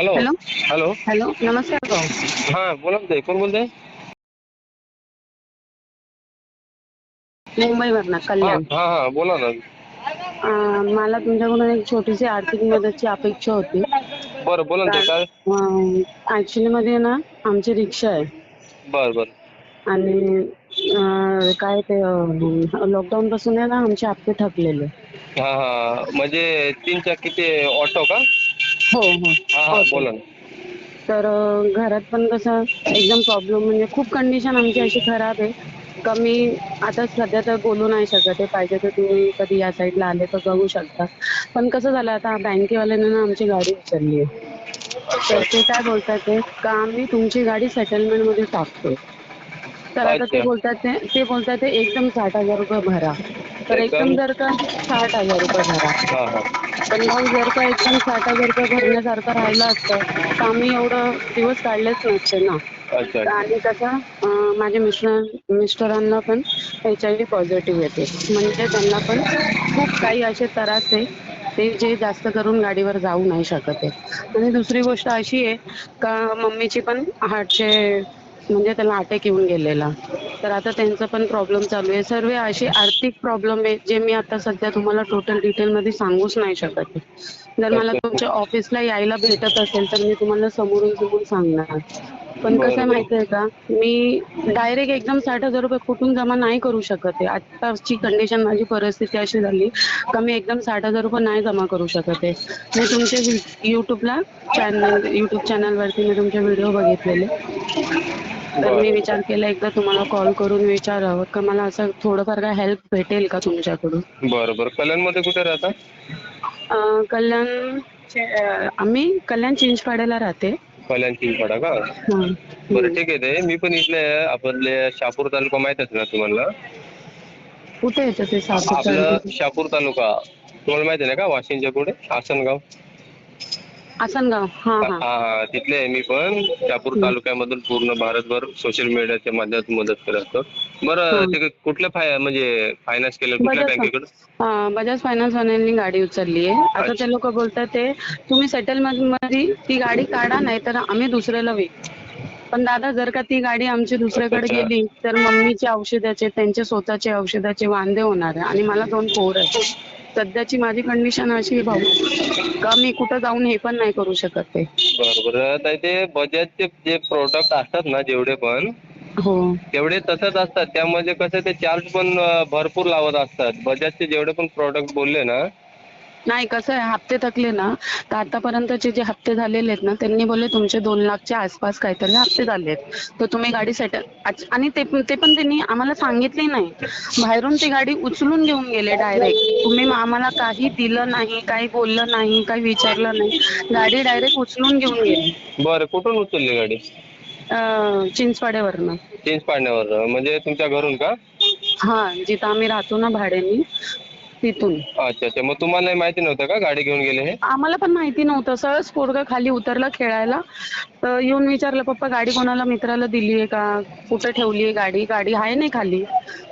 Hello. Hello. Hello. नमस्कार. भाऊ हा बोला ताई. कोण बोलताय? मुंबईवरनं हा कल्याण. हा हा बोला ना. अं, मला तुमच्याकडून एक छोटीशी आर्थिक मदतची अपेक्षा होती. बरं बोला ना ताई काय? ऍक्च्युली मध्ये ना आमची रिक्षा आहे. बरं बरं. आणि अं, काय ते लॉकडाऊन पासून आहे ना आमचे हप्ते थकलेले. हा हा. म्हणजे तीन चाकी ते ऑटो का? हो हो. बोला ना. तर घरात पण कसं एकदम प्रॉब्लेम म्हणजे खूप कंडिशन आमची अशी खराब आहे. का मी आता सध्या तर बोलू नाही शकत आहे. पाहिजे तर तुम्ही कधी या साईडला आले तर बघू शकता. पण कसं झालं आता बँकेवाल्याने ना आमची गाडी उचलली आहे. तर ते काय बोलतात ते का आम्ही तुमची गाडी सेटलमेंटमध्ये टाकतो तर आता ते बोलतात ते ते बोलतात ते एकदम साठ हजार रुपये भरा. तर एकदम. जर का साठ हजार रुपये भरा. पण मग जर का एकदम साठ हजार रुपये भरण्यासारखं राहिलं असतं तर आम्ही एवढं दिवस काढलेच नसते ना. अच्छा आणि कसं अं, माझ्या मिस्टर मिस्टरांना पण एच आय व्ही पॉझिटिव्ह येते. म्हणजे त्यांना पण खूप काही असे त्रास आहे ते जे जास्त करून गाडीवर जाऊ नाही शकत आहे आणि दुसरी गोष्ट अशी आहे का मम्मीची पण हार्टचे म्हणजे त्याला अटॅक येऊन गेलेला. तर आता त्यांचा पण प्रॉब्लेम चालू आहे. सर्व असे आर्थिक प्रॉब्लेम आहे जे मी आता सध्या तुम्हाला टोटल डिटेलमध्ये सांगूच नाही शकत. जर मला तुमच्या ऑफिसला यायला भेटत असेल तर मी तुम्हाला समोरून समोर सांगणार. पण कसं माहिती आहे का? मी डायरेक्ट एकदम साठ हजार रुपये कुठून जमा नाही करू शकत आहे. आत्ताची कंडिशन माझी परिस्थिती अशी झाली का मी एकदम साठ हजार रुपये नाही जमा करू शकत आहे. मी तुमचे युट्यूबला चॅनल युट्यूब चॅनल वरती मी तुमचे व्हिडिओ बघितलेले. तर मी विचार केला एकदा तुम्हाला कॉल करून विचारावं. का मला असं थोडंफार काय हेल्प भेटेल का तुमच्याकडून? बरं बरं. कल्याणमध्ये कुठे राहता? अं, कल्याण चे- आम्ही कल्याण चिंचपाड्याला राहते. कल्याण चिंचपाडा का? हां. बरं. ठीक आहे ते. मी पण इथले आपले शहापूर तालुका माहीत आहे ना तुम्हाला? कुठे येतं ते सापूरच्या आपलं शहापूर तालुका. तुम्हाला माहिती आहे ना का? वाशिमच्या पुढे आसनगाव. आसनगाव. हां हा. हां हा तिथले आहे मी पण. शहापूर. तालुक्यामधून पूर्ण भारतभर सोशल मीडियाच्या माध्यमातून मदत करत असतो. बरं ते कुठल्या फाय म्हणजे फायनान्स केलं कुठल्या बजाज बँकेकडे हा बजाज फायनान्स वाल्यांनी गाडी उचलली आहे. आता ते लोक बोलतात ते तुम्ही सेटलमेंटमध्ये ती गाडी काढा नाही तर आम्ही दुसऱ्याला विकू. पण दादा जर का ती गाडी आमची दुसऱ्याकडे अच्छा. गेली तर मम्मीचे औषधाचे त्यांचे स्वतःचे औषधाचे वांदे होणार आहे. आणि मला दोन पोर आहे सध्याची माझी कंडिशन अशी आहे भाऊ का मी कुठं जाऊन हे पण नाही करू शकत आहे बरं बरं ताई ते बजाजचे जे प्रोडक्ट असतात ना जेवढे पण हो. तेवढे तसंच असतात. त्यामध्ये कसं ते चार्ज पण अं, भरपूर लावत असतात. बजाजचे जेवढे पण प्रोडक्ट बोलले ना नाही कसं आहे हप्ते थकले ना तर आतापर्यंतचे जे हप्ते झालेले आहेत ना त्यांनी बोलले तुमचे दोन लाखच्या आसपास काहीतरी हप्ते झाले आहेत. तर तुम्ही गाडी सेटल आणि ते ते पण त्यांनी आम्हाला सांगितले नाही. बाहेरून ती गाडी उचलून घेऊन गेले डायरेक्ट तुम्ही आम्हाला काही दिलं नाही काही बोललं नाही काही विचारलं नाही. गाडी डायरेक्ट उचलून घेऊन गेली. बरं कुठून उचलली गाडी? अं, चिंचपाड्यावरनं. चिंचपाडण्यावर म्हणजे तुमच्या घरून का? हा जिथं आम्ही राहतो ना भाड्याने तिथून. अच्छा अच्छा. मग तुम्हाला माहिती नव्हतं का गाडी घेऊन गेले हे? आम्हाला पण माहिती नव्हतं सहज पोरगा खाली उतरला खेळायला. तर येऊन विचारलं पप्पा गाडी कोणाला मित्राला दिलीये का? कुठे ठेवलीये गाडी? गाडी आहे नाही खाली.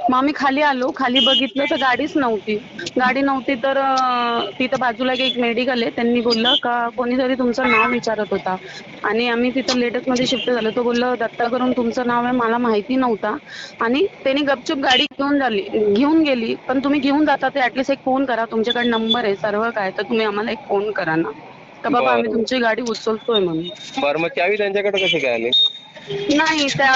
मग आम्ही खाली आलो. खाली बघितलं तर गाडीच नव्हती. गाडी नव्हती तर अं, तिथं बाजूला एक मेडिकल आहे. त्यांनी बोललं का कोणीतरी तुमचं नाव विचारत होता. आणि आम्ही तिथं लेटेस्टमध्ये शिफ्ट झालो. तो बोललं दत्ता करून तुमचं नाव आहे मला माहिती नव्हता. आणि त्यांनी गपचूप गाडी घेऊन झाली घेऊन गेली. पण तुम्ही घेऊन जाता ते ऍटलीस्ट एक फोन करा. तुमच्याकडे नंबर आहे सर्व काय तर तुम्ही आम्हाला एक फोन करा ना. का बाबा आम्ही बरं. तुमची गाडी उचलतोय म्हणून. बरं मग चावी त्यांच्याकडे कशी काय आली? नाही त्या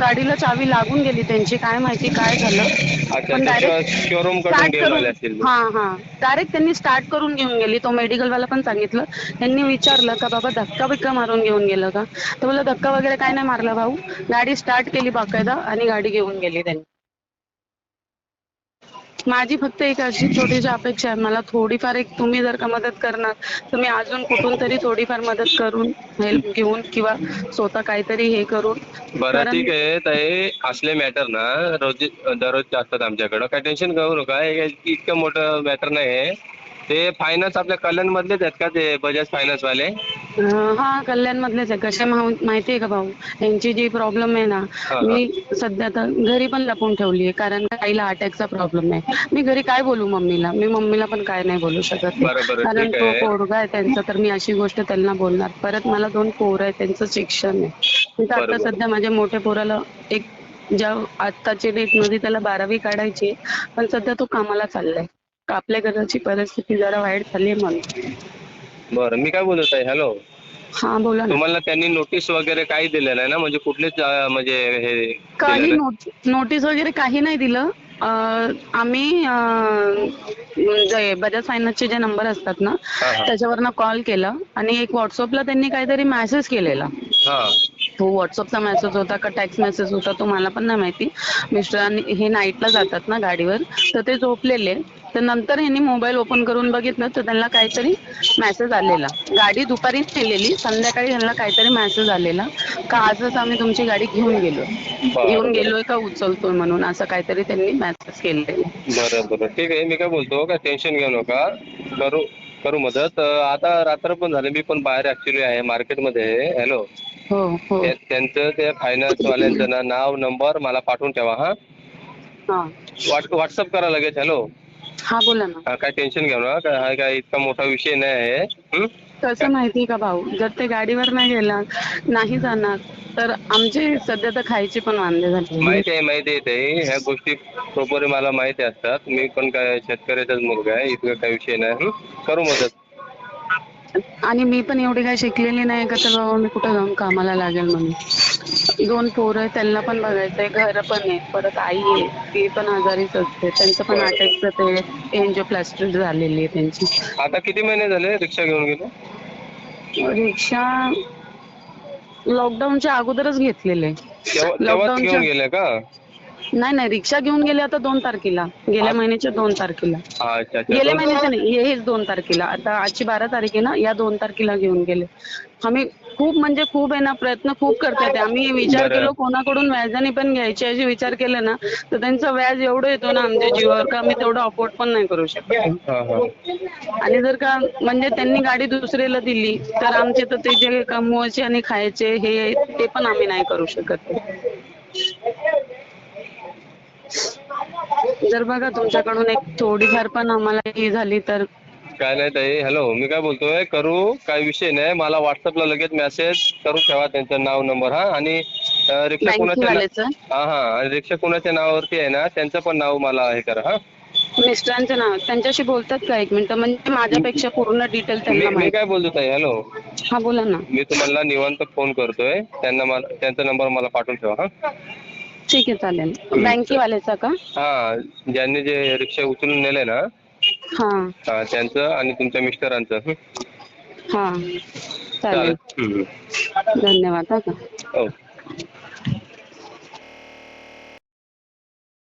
गाडीला चावी लागून गेली त्यांची काय माहिती काय झालं. अच्छा पण डायरेक्ट शोरूमकडून स्टार्ट घेऊन करून आले असतील मग. हा हा. डायरेक्ट त्यांनी स्टार्ट करून घेऊन गेली. तो मेडिकलवाला पण सांगितलं. त्यांनी विचारलं का बाबा धक्का बिक्का मारून घेऊन गेलं का? तर बोललं धक्का वगैरे काय नाही मारला भाऊ. गाडी स्टार्ट केली बाकायदा आणि गाडी घेऊन गेली त्यांनी. माझी फक्त एक अशी छोटीशी अपेक्षा आहे. मला थोडीफार एक तुम्ही जर का मदत करणार तर मी अजून कुठून तरी थोडीफार मदत करून हेल्प घेऊन किंवा स्वतः काहीतरी हे करून बरं ठीक आहे. ताई असले मॅटर ना रोज दररोजचे असतात आमच्याकडं. काय टेन्शन घेऊ नका. हे इतकं मोठं मॅटर नाही आहे ते फायनान्स आपल्या कल्याणमधलेच आहेत का ते बजाज फायनान्सवाले अं, हा कल्याण मधलेच आहे कसे माहितीये का भाऊ? यांची जी प्रॉब्लेम आहे ना. मी सध्या तर घरी पण लपून ठेवली आहे कारण आईला अटॅकचा प्रॉब्लेम आहे. मी घरी काय बोलू मम्मीला? मी मम्मीला पण काय नाही बोलू शकत. कारण तो. पोरगा आहे त्यांचा तर मी अशी गोष्ट त्यांना बोलणार. परत मला दोन पोरं आहे त्यांचं शिक्षण आहे. मी तर आता. सध्या माझ्या मोठ्या पोराला एक ज्या आत्ताची डेटमध्ये त्याला बारावी काढायची पण सध्या तो कामाला चाललाय. आपल्या घराची परिस्थिती जरा वाईट झाली म्हणून. बरं मी काय बोलत आहे हॅलो हा बोला ना. तुम्हाला त्यांनी नोटीस वगैरे काही दिलेलं आहे ना? म्हणजे कुठलेच अं, म्हणजे हे काही दिलेलं आहे? नोट नोटीस वगैरे काही नाही दिलं. अं, आम्ही अं, जे बजाज फायनान्सचे जे नंबर असतात ना हा, हा. त्याच्यावरनं कॉल केला आणि एक व्हॉट्सअपला त्यांनी काहीतरी मेसेज केलेला. हा. तो व्हॉट्सअपचा मेसेज होता का टेक्स्ट मेसेज होता तो मला पण नाही माहिती. मिस्टरांनी हे नाईटला जातात ना गाडीवर तर ते झोपलेले. तर नंतर ह्यांनी मोबाईल ओपन करून बघितलं तर त्यांना काहीतरी मेसेज आलेला. गाडी दुपारी नेलेली संध्याकाळी त्यांना काहीतरी मेसेज आलेला का आजच आम्ही तुमची गाडी घेऊन गेलो. घेऊन गेलोय का उचलतोय म्हणून असं काहीतरी त्यांनी मेसेज केलेलं. बरं बरं. ठीक आहे मी काय बोलतो काय टेन्शन घेऊ नका. करू करू मदत. आता रात्र पण झाली मी पण बाहेर ऍक्च्युली आहे मार्केटमध्ये हॅलो हो हो. त्या- त्यांचं ते फायनान्स वाल्यांचं ना नाव नंबर मला पाठवून ठेवा हा? हा. व्हॉट व्हॉट्सअप करा लगेच. हॅलो हा बोला ना हा काय टेन्शन घेऊ नका काय हा काय इतका मोठा विषय नाही आहे हं? कसं माहितीये का भाऊ जर ते गाडीवर नाही गेला नाही जाणार तर आमचे सध्या तर खायचे पण वांदे झाले माहिती आहे माहिती आहे ते ह्या गोष्टी प्रॉपर मला माहिती असतात मी पण काय शेतकऱ्याचाच मुलगा आहे इतका काही विषय नाही हं? करू मदत आणि मी पण एवढी काही शिकलेली नाही का तर बाबा मी कुठं जाऊन कामाला लागेल म्हणून. दोन पोरं आहेत त्यांना पण बघायचंय घर पण आहे परत आई आहे ती पण आजारीच असते त्यांचं पण अटॅकचं ते एन्जिओप्लास्टी झालेली आहे त्यांची. आता किती महिने झाले रिक्षा घेऊन गेलो? रिक्षा लॉकडाऊनच्या अगोदरच घेतलेले. तेव्हा तेव्हाच घेऊन गेले का? नाही नाही रिक्षा घेऊन गेले आता दोन तारखेला. गेल्या महिन्याच्या दोन तारखेला. अच्छा अच्छा गेल्या दोन- महिन्याच्या नाही हे- हेच दोन तारखेला. आता आजची बारा तारीख आहे ना या दोन तारखेला घेऊन गेले. आम्ही खूप म्हणजे खूप आहे ना प्रयत्न खूप करतात आम्ही विचार बरं. केलो कोणाकडून व्याजाने पण घ्यायचे असे विचार केले ना तर त्यांचं व्याज एवढं येतो ना आमच्या जीवावर का आम्ही तेवढं अफोर्ड पण नाही करू शकत. हा हा. आणि जर का म्हणजे त्यांनी गाडी दुसरीला दिली तर आमचे तर ते जे कमवायचे आणि खायचे हे ते पण आम्ही नाही करू शकत. जर बघा तुमच्याकडून एक थोडीफार पण आम्हाला ही झाली तर काय नाही ताई हॅलो मी काय बोलतोय करू काय विषय नाही मला व्हॉट्सअपला लगेच मेसेज करून ठेवा त्यांचं नाव नंबर हा आणि अं, रिक्षा कुणाच्या ना- बँकेवाल्याचं हा हा आणि रिक्षा कुणाच्या नावावरती आहे ना त्यांचं पण नाव मला हे करा हा. मिस्टरांचं नाव त्यांच्याशी बोलतात का एक मिनिट? म्हणजे माझ्यापेक्षा पूर्ण डिटेल मी त्यांना मी माहिती. काय बोलतो ताई हॅलो हा बोला ना. मी तुम्हाला निवांत फोन करतोय त्यांना मला त्यांचा नंबर मला पाठवून ठेवा हा. ठीक आहे चालेल. बँकेवाल्याचा का? हा ज्यांनी जे रिक्षा उचलून नेले ना हा. हा, त्यांचं आणि तुमच्या मिस्टरांचं. हं? हा चालेल. हं. धन्यवाद हा का? ओके